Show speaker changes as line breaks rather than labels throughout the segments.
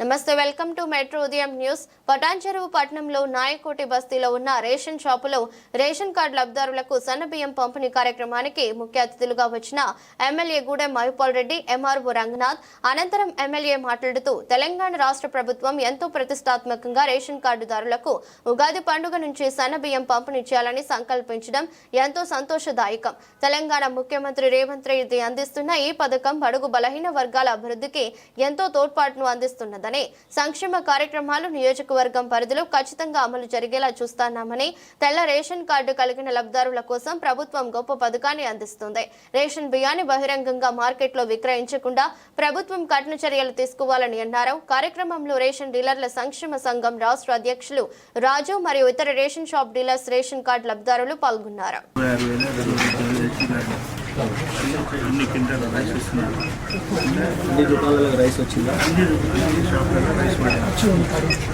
నమస్తే welcome to metro Udayam news. Patancheru పట్టణంలో నాయకోటి బస్తీలో ఉన్న రేషన్ షాపులో రేషన్ కార్డు లబ్ధిదారులకు సన్న బియ్యం పంపిణీ కార్యక్రమానికి ముఖ్య అతిథులుగా వచ్చిన ఎమ్మెల్యే గూడెం మహిపాల్ రెడ్డి ఎంఆర్ఓ రంగనాథ్ అనంతరం ఎమ్మెల్యే మాట్లాడుతూ తెలంగాణ రాష్ట్ర ప్రభుత్వం ఎంతో ప్రతిష్టాత్మకంగా రేషన్ కార్డుదారులకు ఉగాది పండుగ నుంచి సన్న బియ్యం పంపిణీ చేయాలని సంకల్పించడం ఎంతో సంతోషదాయకం. తెలంగాణ ముఖ్యమంత్రి రేవంత్ రెడ్డి అందిస్తున్న ఈ పథకం బడుగు బలహీన వర్గాల అభివృద్ధికి ఎంతో తోడ్పాటును అందిస్తున్నది. అందిస్తున్నదని సంక్షేమ కార్యక్రమాలు నియోజకవర్గం పరిధిలో ఖచ్చితంగా అమలు జరిగేలా చూస్తాన్నామని తెల్ల రేషన్ కార్డు కలిగిన లబ్ధిదారుల కోసం ప్రభుత్వం గొప్ప పథకాన్ని అందిస్తుంది. రేషన్ బియ్యాన్ని బహిరంగంగా మార్కెట్లో విక్రయించకుండా ప్రభుత్వం కఠిన చర్యలు తీసుకోవాలని అన్నారు. కార్యక్రమంలో రేషన్ డీలర్ల సంక్షేమ సంఘం రాష్ట్ర అధ్యక్షులు రాజు మరియు ఇతర ration shop dealers ration card లబ్ధారులు పాల్గొన్నారు.
అన్ని కింటాల రైస్ ఇస్తున్నారు
అన్ని దుకాణాలకు రైస్ వచ్చిందా?
అన్ని అన్ని షాపులలో రైస్ పడింది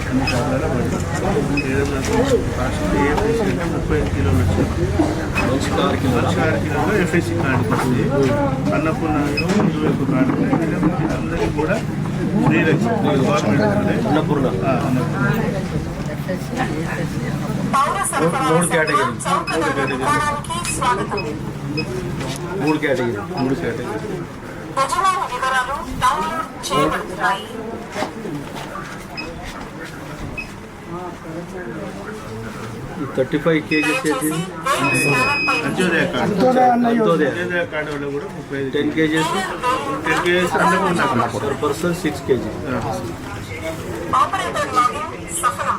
అన్ని షాపులలో పడింది ఏదైనా ఏ ప్లేస్ ముప్పై ఐదు కిలోలు వచ్చింది.
మనిషికి ఆరు కిలోలు
లక్ష ఆరు కిలోలో ఎఫ్ఎస్సి కార్డు వస్తుంది అన్నపూర్ణ ఇటువైపు కార్డు వీళ్ళకి అందరికీ కూడా free rice
government.
Annapurna? Annapurna.
మూడు కేటగిరీ
మూడు కేటగిరీలు.
మూడు కేటగిరీ
మూడు కేటగిరీ
యజమాని వివరాలు డౌన్లోడ్ చేయబడుతున్నాయి
ఈ థర్టీ ఫైవ్ కేజీస్ ఏంటి
అంత్యోదయ కార్డు
అంత్యోదయ
అంత్యోదయ కార్డు వల్ల కూడా ముప్పై ఐదు
ten KGs
ten KGs Annapurna card.
Per person six KG
operator login సఫలం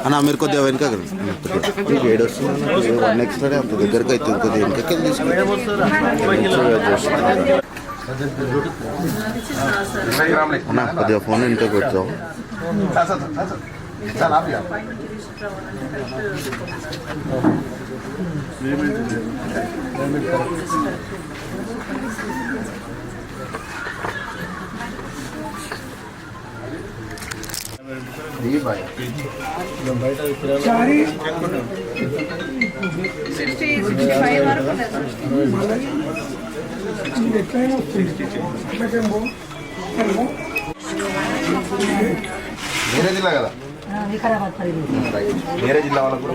అన్న. మీరు కొద్దిగా వెనక నీకు ఏడు వస్తుంది వన్ ఎక్స్ట్రానే అంత దగ్గరకు అయితే కొద్దిగా వెనకకి వెళ్ళి తీసుకుని
ఏం వస్తుందా? ముప్పై కిలోలు.
అన్న కొద్దిగా ఫోన్ వెనకకి వచ్చావు వేరే జిల్లా కదా వేరే జిల్లా వాళ్ళకు కూడా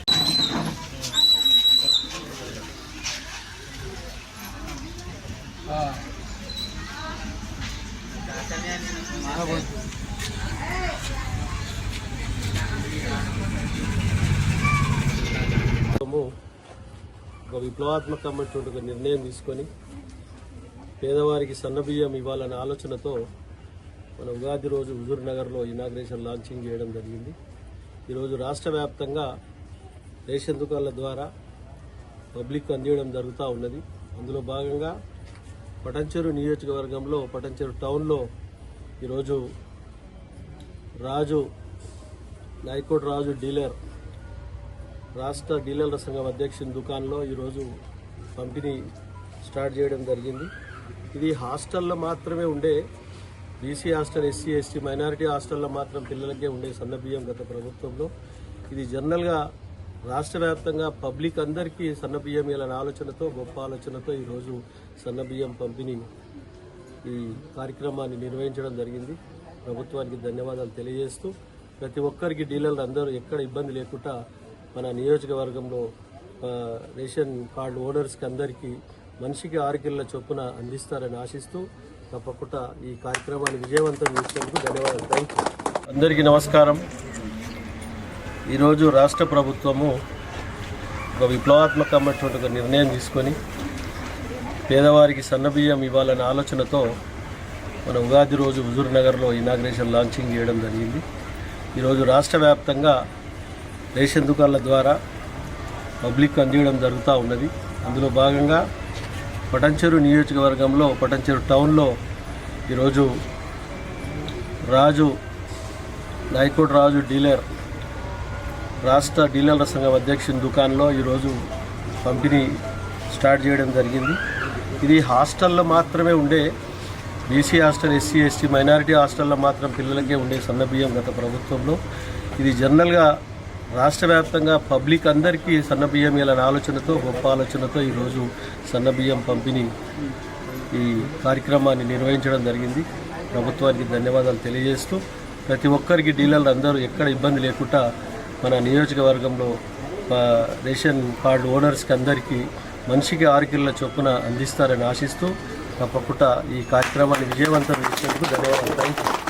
ఒక విప్లవాత్మకమైనటువంటి ఒక నిర్ణయం తీసుకొని పేదవారికి సన్నబియ్యం ఇవ్వాలనే ఆలోచనతో మన ఉగాది రోజు హుజూర్ నగర్లో ఇనాగ్రేషన్ లాంచింగ్ చేయడం జరిగింది. ఈరోజు రాష్ట్ర వ్యాప్తంగా రేషన్ దుకాణాల ద్వారా పబ్లిక్ అందివ్వడం జరుగుతూ ఉన్నది. అందులో భాగంగా పటంచెరు నియోజకవర్గంలో పటంచెరు టౌన్లో ఈరోజు రాజు నాయకోట్ రాజు డీలర్ రాష్ట్ర డీలర్ల సంఘం అధ్యక్షుని దుకాణంలో ఈరోజు పంపిణీ స్టార్ట్ చేయడం జరిగింది. ఇది హాస్టల్లో మాత్రమే ఉండే BC hostel SC ST minority హాస్టల్లో మాత్రం పిల్లలకే ఉండే సన్న బియ్యం గత ప్రభుత్వంలో. ఇది జనరల్గా రాష్ట్ర వ్యాప్తంగా పబ్లిక్ అందరికీ సన్న బియ్యం ఇలాంటి ఆలోచనతో గొప్ప ఆలోచనతో ఈరోజు సన్న బియ్యం పంపిణీ ఈ కార్యక్రమాన్ని నిర్వహించడం జరిగింది. ప్రభుత్వానికి ధన్యవాదాలు తెలియజేస్తూ ప్రతి ఒక్కరికి డీలర్లు అందరూ ఎక్కడ ఇబ్బంది లేకుండా మన నియోజకవర్గంలో రేషన్ కార్డు ఓనర్స్కి అందరికీ మనిషికి ఆరు కిలోల చొప్పున అందిస్తారని ఆశిస్తూ తప్పకుండా ఈ కార్యక్రమాన్ని విజయవంతం చేసినందుకు ధన్యవాదాలు. థ్యాంక్ అందరికీ నమస్కారం. ఈరోజు రాష్ట్ర ప్రభుత్వము ఒక విప్లవాత్మకమైనటువంటి ఒక నిర్ణయం తీసుకొని పేదవారికి సన్నబియ్యం ఇవ్వాలనే ఆలోచనతో మన ఉగాది రోజు హుజూర్ నగర్లో ఇనాగ్రేషన్ లాంచింగ్ చేయడం జరిగింది. ఈరోజు రాష్ట్ర వ్యాప్తంగా రేషన్ దుకాణాల ద్వారా పబ్లిక్ అందించడం జరుగుతూ ఉన్నది. అందులో భాగంగా పటంచెరు నియోజకవర్గంలో పటంచెరు టౌన్లో ఈరోజు రాజు నాయకోట్ రాజు డీలర్ రాష్ట్ర డీలర్ల సంఘం అధ్యక్షుని దుకాణంలో ఈరోజు పంపిణీ స్టార్ట్ చేయడం జరిగింది. ఇది హాస్టల్లో మాత్రమే ఉండే BC hostel SC ST minority హాస్టల్లో మాత్రం పిల్లలకే ఉండే సన్నబియ్యం గత ప్రభుత్వంలో. ఇది జనరల్గా రాష్ట్ర వ్యాప్తంగా పబ్లిక్ అందరికీ సన్నబియ్యం ఇలా ఆలోచనతో గొప్ప ఆలోచనతో ఈరోజు సన్నబియ్యం పంపిణీ ఈ కార్యక్రమాన్ని నిర్వహించడం జరిగింది. ప్రభుత్వానికి ధన్యవాదాలు తెలియజేస్తూ ప్రతి ఒక్కరికి డీలర్లు అందరూ ఎక్కడ ఇబ్బంది లేకుండా మన నియోజకవర్గంలో రేషన్ కార్డు ఓనర్స్కి అందరికీ మనిషికి ఆరు కిలోల చొప్పున అందిస్తారని ఆశిస్తూ తప్పకుండా ఈ కార్యక్రమాన్ని విజయవంతం చేసినందుకు ధన్యవాదాలు. Thank you